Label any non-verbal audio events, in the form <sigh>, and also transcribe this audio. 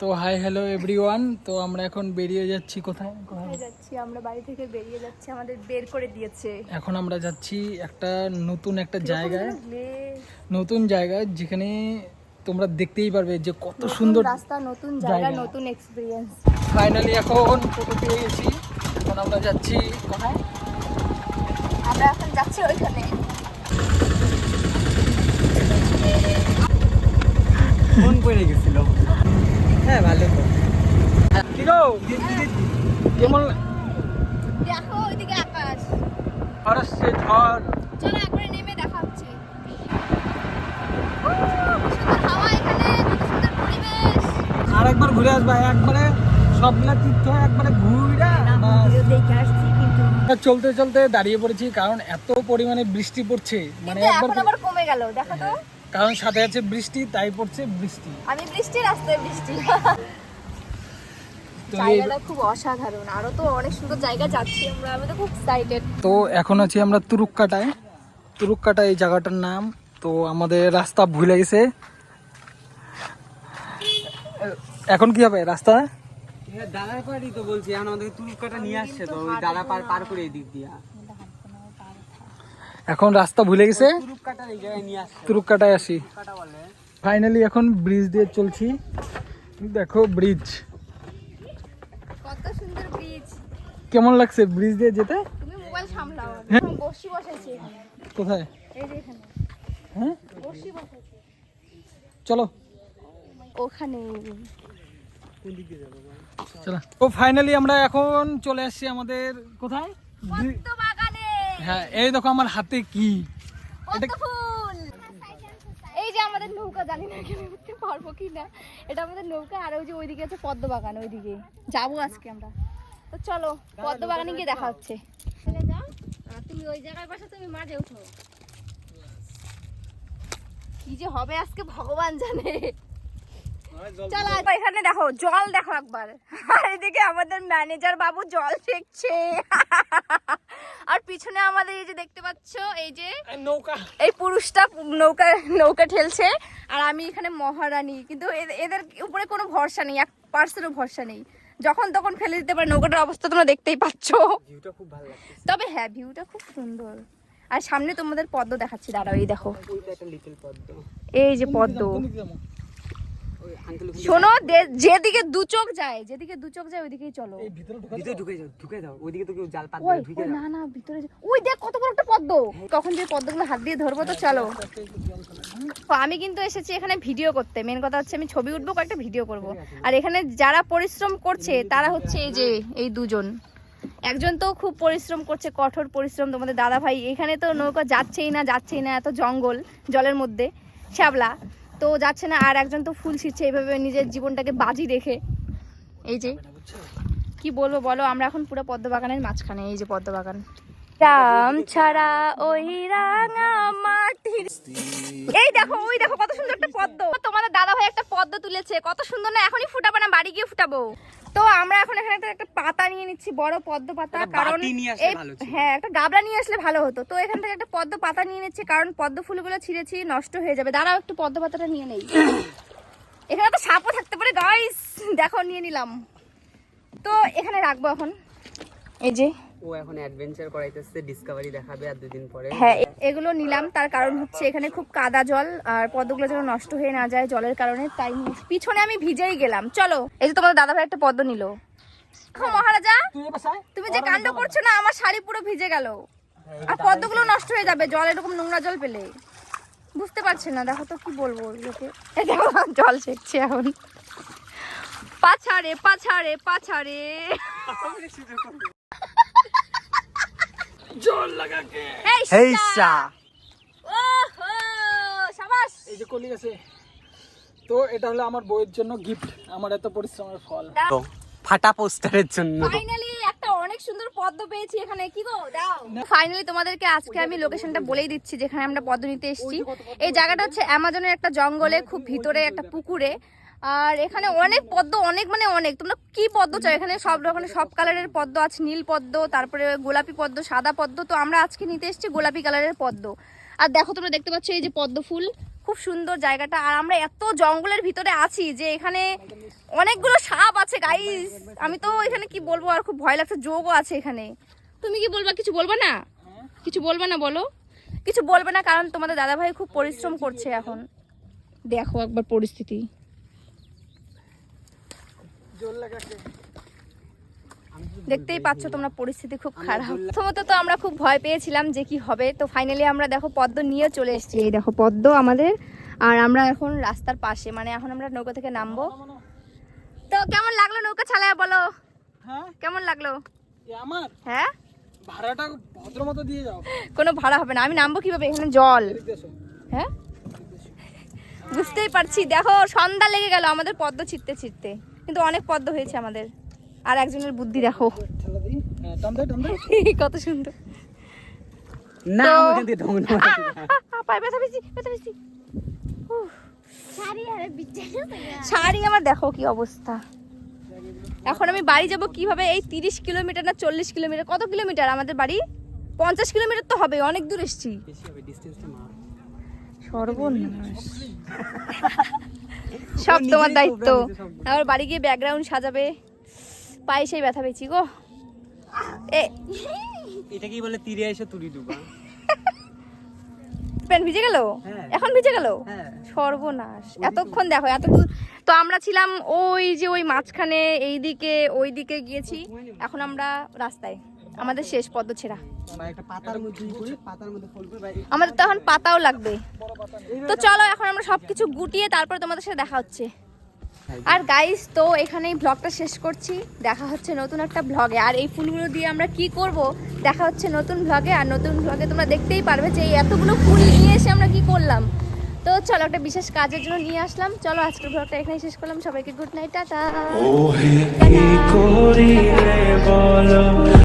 তো hi hello everyone. তো আমরা এখন বেরিয়ে যাচ্ছি কোথায়? কোথায় কোথায় যাচ্ছি? আমরা বাড়ি থেকে বেরিয়ে যাচ্ছি আমাদের বের করে দিয়েছে। এখন আমরা যাচ্ছি একটা নতুন একটা জায়গায়। নতুন জায়গায় যেখানে তোমরা দেখতেই পারবে যে কত সুন্দর রাস্তা নতুন জায়গা। নতুন এক্সপিরিয়েন্স ফাইনালি এখন টোটো পেয়ে গেছি। এখন আমরা যাচ্ছি কোথায়? আমরা এখন যাচ্ছি ওইখানে। ফোন করে গেছিল? হ্যাঁ ভালো তো। কি গো? কেমন দেখো ওইদিকে আকাশ। আসছে ঝড়। চলো একবারে নেমে দেখা হচ্ছে সুন্দর হাওয়া এখানে কত সুন্দর পরিবেশ আর একবার ঘুরে আসবা একবারে সবগুলা তীর্থ একবারে ঘুরে চলতে চলতে দাঁড়িয়ে পড়েছি কারণ এত পরিমাণে বৃষ্টি পড়ছে। মানে একবার কমে গেল দেখো তো। কারণ সাথে আছে বৃষ্টি তাই পড়ছে বৃষ্টি। আমি বৃষ্টি রাস্তায় বৃষ্টি। <laughs> তো এখন আছি আমরা তুরুক্কাটায়। তুরুক্কাটা এই জায়গাটার নাম। তো আমাদের রাস্তা ভুলে গেছে। এখন কি হবে? রাস্তা দাদার পাড়ি তো বলছি এখন তুলকাটা নিয়ে আসছে তো ওই দাদা পার পার করে এই দিক দিয়া। এখন রাস্তা ভুলে গেছে? তুরুক্কাটায় আসি। ফাইনালি এখন ব্রিজ দিয়ে চলছি। দেখো ব্রিজ কত সুন্দর ব্রিজ কেমন লাগছে ব্রিজ দিয়ে যেতে? তুমি মোবাইল সামলাও হ্যাঁ। বসি কোথায়? এই যে এখানে। হ্যাঁ? বসি চলো। ওখানে। চলো তো ফাইনালি আমরা এখন চলে আসছি আমাদের কোথায়? হ্যাঁ এই দেখো আমার হাতে কি? এই যে আমাদের নৌকা জানি না এখানে উঠতে পারব কি না এটা আমাদের নৌকা আর ওই যে ওইদিকে আছে পদ্ম বাগান ওইদিকে। যাব আজকে আমরা। তো চলো পদ্ম বাগানে গিয়ে দেখা হচ্ছে। চলে যাও। আর তুমি ওই জায়গায় বসে তুমি মাঝে উঠো। কি যে হবে আজকে ভগবান জানে। চলো এখানে দেখো জল দেখো একবার। আর এদিকে আমাদের ম্যানেজার বাবু জল শেখছে আর পিছনে আমাদের এই যে দেখতে পাচ্ছ এই যে নৌকা। এই পুরুষটা নৌকা নৌকা ঠেলছে। আর আমি এখানে মহারানী কিন্তু এদের উপরে কোনো ভরসা নেই এক পার্সেন্টও ভরসা নেই। যখন তখন ফেলে দিতে পারে নৌকাটার অবস্থা তোমরা দেখতেই পাচ্ছ। তবে হ্যাঁ ভিউটা খুব সুন্দর। আর সামনে তোমাদের পদ্ম দেখাচ্ছি দাঁড়াও এই দেখো। এই যে পদ্ম। শোনো যেদিকে দু চোখ যায় যেদিকে দু চোখ যায় ওইদিকেই চলো। ভিতরে ঢুকে যাও ঢুকে যাও ওইদিকে তো কেউ জাল পাত ঢুকে যাও। না না ভিতরে ওই দেখ কত বড় একটা পদ্ম। কখন যে পদ্মগুলো হাত দিয়ে ধরবো তো চলো। তো আমি কিন্তু এসেছি এখানে ভিডিও করতে। মেন কথা হচ্ছে আমি ছবি উঠবো কয়েকটা ভিডিও করব। আর এখানে যারা পরিশ্রম করছে তারা হচ্ছে এই যে এই দুজন। একজন তো খুব পরিশ্রম করছে কঠোর পরিশ্রম তোমাদের দাদা ভাই এখানে তো নৌকা যাচ্ছেই না যাচ্ছেই না এত জঙ্গল জলের মধ্যে। শ্যাবলা তো যাচ্ছে না আর একজন তো ফুল ছিটছে এইভাবে নিজের জীবনটাকে বাজি রেখে। এই যে কি বলব বলো আমরা এখন পুরো পদ্ম বাগানের মাঝখানে এই যে পদ্মবাগান। রাম ছাড়া ওই রাঙা মাটির এই দেখো ওই দেখো কত সুন্দর একটা পদ্ম। তোমাদের দাদা ভাই একটা পদ্ম তুলেছে কত সুন্দর না এখনই ফুটাবো না বাড়ি গিয়ে ফুটাবো। তো আমরা এখন এখানে একটা- একটা পাতা নিয়ে নিচ্ছি বড় পদ্ম পাতা। কারণ। হ্যাঁ একটা গাবলা নিয়ে আসলে ভালো হতো। তো এখান থেকে একটা পদ্ম পাতা নিয়ে নিচ্ছি কারণ পদ্ম ফুলগুলো ছিঁড়েছি নষ্ট হয়ে যাবে। দাঁড়াও একটু পদ্ম পাতাটা নিয়ে নেই। এখানে তো সাপও থাকতে পারে গাইস দেখো নিয়ে নিলাম। তো এখানে রাখব এখন। এই যে ও এখন অ্যাডভেঞ্চার করাইতেছে ডিসকভারি দেখাবে আর দুদিন পরে। হ্যাঁ এগুলো নিলাম তার কারণ হচ্ছে এখানে খুব কাদা জল আর পদ্মগুলো যেন নষ্ট হয়ে না যায় জলের কারণে তাই পিছনে আমি ভিজেই গেলাম। চলো এই যে তোমাদের দাদা ভাই একটা পদ্ম নিল। মহারাজা এবার সাই তুমি যে কাণ্ড করছ না আমার শাড়ি পুরো ভিজে গেল। আর পদ্মগুলো নষ্ট হয়ে যাবে জল এরকম নোংরা জল পেলে। বুঝতে পারছে না দেখো তো কি বলব ওগুলোকে। দেখো জল সেকছে এখন। পাছাড়ে পাছাড়ে পাছাড়ে। <laughs> ওহো, সাবাস। এই যে কলি তো এটা হলো আমার বইয়ের জন্য গিফট আমার এত পরিশ্রমের ফল। তো ফাটা পোস্টারের জন্য। ফাইনালি একটা অনেক সুন্দর পদ্ম পেয়েছি এখানে। কি গো? দাও। ফাইনালি তোমাদেরকে আজকে আমি লোকেশনটা বলেই দিচ্ছি যেখানে আমরা পদ্ম নিতে এসেছি। এই জায়গাটা হচ্ছে অ্যামাজনের একটা জঙ্গলে খুব ভিতরে একটা পুকুরে। আর এখানে অনেক পদ্ম, অনেক মানে অনেক। তোমরা কি পদ্ম চাও? এখানে সব রকমের, সব কালারের পদ্ম আছে। নীল পদ্ম, তারপরে গোলাপি পদ্ম, সাদা পদ্ম। তো আমরা আজকে নিতে এসেছি গোলাপি কালারের পদ্ম। আর দেখো, তোমরা দেখতে পাচ্ছ এই যে পদ্ম ফুল। খুব সুন্দর জায়গাটা। আর আমরা এত জঙ্গলের ভিতরে আছি যে এখানে অনেকগুলো সাপ আছে গাইস আমি তো এখানে কি বলব? আর খুব ভয় লাগছে। যোগও আছে এখানে। তুমি কি বলবা? কিছু বলবা না? কিছু বলবে না, বলো। কিছু বলবে না, কারণ তোমাদের দাদা ভাই খুব পরিশ্রম করছে এখন। দেখো একবার পরিস্থিতি। দেখতেই পাচ্ছ তোমরা পরিস্থিতি খুব খারাপ। প্রথমত তো আমরা খুব ভয় পেয়েছিলাম যে কি হবে। তো ফাইনালি আমরা দেখো পদ্ম নিয়ে চলে এসেছি। এই দেখো পদ্ম আমাদের। আর আমরা এখন রাস্তার পাশে মানে এখন আমরা নৌকা থেকে নামবো। তো কেমন লাগল নৌকা চালায় বলো? হ্যাঁ? কেমন লাগল? আমার? হ্যাঁ? ভাড়াটা ভদ্র দিয়ে যাও। কোনো ভাড়া হবে না। আমি নামবো কীভাবে? এখানে জল। হ্যাঁ? বুঝতেই পারছি। দেখো সন্ধ্যা লেগে গেল। আমাদের পদ্ম ছিটতে ছিটতে। কিন্তু অনেক পদ্ম হয়েছে আমাদের। আর একজনের বুদ্ধি দেখো। <laughs> কত সুন্দর। না শাড়ি আমার দেখো কি অবস্থা। এখন আমি বাড়ি যাব কীভাবে? এই তিরিশ কিলোমিটার না চল্লিশ কিলোমিটার? কত কিলোমিটার আমাদের বাড়ি? পঞ্চাশ কিলোমিটার তো হবে অনেক দূর এসছি। সর্বনাশ। <laughs> সব তোমার দায়িত্ব। আবার বাড়ি গিয়ে ব্যাকগ্রাউন্ড সাজাবে। পায়ে সেই ব্যথা পেয়েছি গো। এ। এটা কি বলে তীরে এসে তুড়ি ডুবা প্যান্ট ভিজে গেল? হ্যাঁ। এখন ভিজে গেল? হ্যাঁ। সর্বনাশ। এতক্ষণ দেখো এত দূর তো আমরা ছিলাম ওই যে ওই মাঝখানে এইদিকে ওইদিকে গিয়েছি। এখন আমরা রাস্তায়। আমাদের শেষ পদ্ম ছেঁড়া। আমাদের তো এখন পাতাও লাগবে। তো চলো এখন আমরা সবকিছু গুটিয়ে তারপর তোমাদের সাথে দেখা হচ্ছে। আর গাইস তো এখানেই ব্লগটা শেষ করছি। দেখা হচ্ছে নতুন একটা ব্লগে আর এই ফুলগুলো দিয়ে আমরা কি করব? দেখা হচ্ছে নতুন ব্লগে আর নতুন ব্লগে তোমরা দেখতেই পারবে যে এই এতগুলো ফুল নিয়ে এসে আমরা কি করলাম। তো চলো একটা বিশেষ কাজের জন্য নিয়ে আসলাম। চলো আজকের ব্লগটা এখানেই শেষ করলাম। সবাইকে গুড নাইট টাটা। ওহে কি করিলে বলো?